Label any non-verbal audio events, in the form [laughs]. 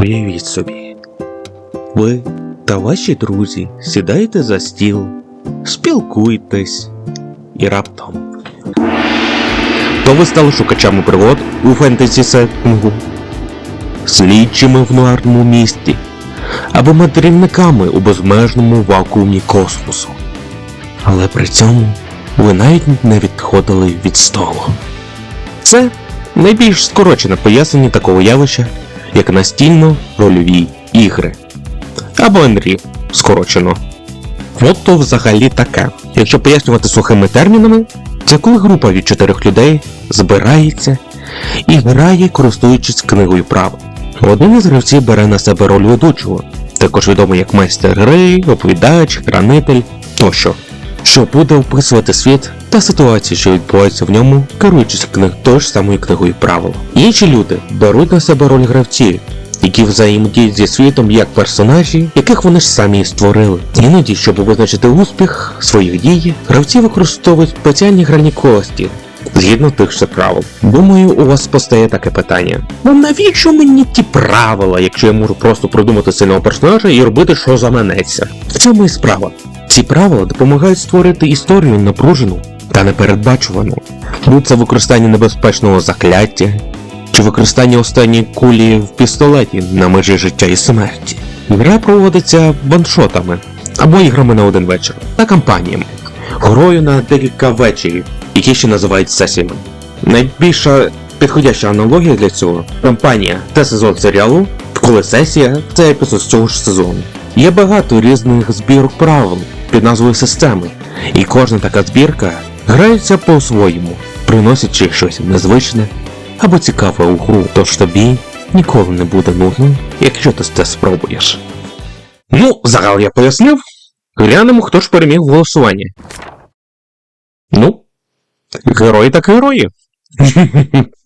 Уявіть собі, ви та ваші друзі сідаєте за стіл, спілкуєтесь і раптом. То ви стали шукачами пригод у фентезі сеттингу, слідчими в нуарному місті або мандрівниками у безмежному вакуумі космосу. Але при цьому ви навіть не відходили від столу. Це найбільш скорочене пояснення такого явища, як настільно-рольові ігри. Або НРІ скорочено. От то взагалі таке. Якщо пояснювати сухими термінами, це коли група від чотирьох людей збирається і грає, користуючись книгою прав. Один із гравців бере на себе роль ведучого, також відомий як майстер гри, оповідач, хранитель тощо, що буде описувати світ та ситуації, що відбуваються в ньому, керуючись книг тою ж самою книгою правил. Інші люди беруть на себе роль гравців, які взаємодіють зі світом як персонажі, яких вони ж самі і створили. Іноді, щоб визначити успіх своїх дій, гравці використовують спеціальні грані кості. Згідно тих же правил. Думаю, у вас постає таке питання. Ну навіщо мені ті правила, якщо я можу просто придумати сильного персонажа і робити, що заманеться? В цьому і справа. Ці правила допомагають створити історію напружену та непередбачувану. Будь це використання небезпечного закляття, чи використання останньої кулі в пістолеті на межі життя і смерті. Гра проводиться ваншотами або іграми на один вечір та кампаніями, грою на декілька вечорів, які ще називають сесіями. Найбільша підходяща аналогія для цього кампанія це сезон серіалу, коли сесія це епізод з цього ж сезону. Є багато різних збірок правил під назвою системи, і кожна така збірка грається по-своєму, приносячи щось незвичне або цікаве у гру, тож тобі ніколи не буде нудно, якщо ти це спробуєш. Ну, загал я пояснив. Глянемо, хто ж переміг в голосуванні. Ну, герої так герої. [laughs]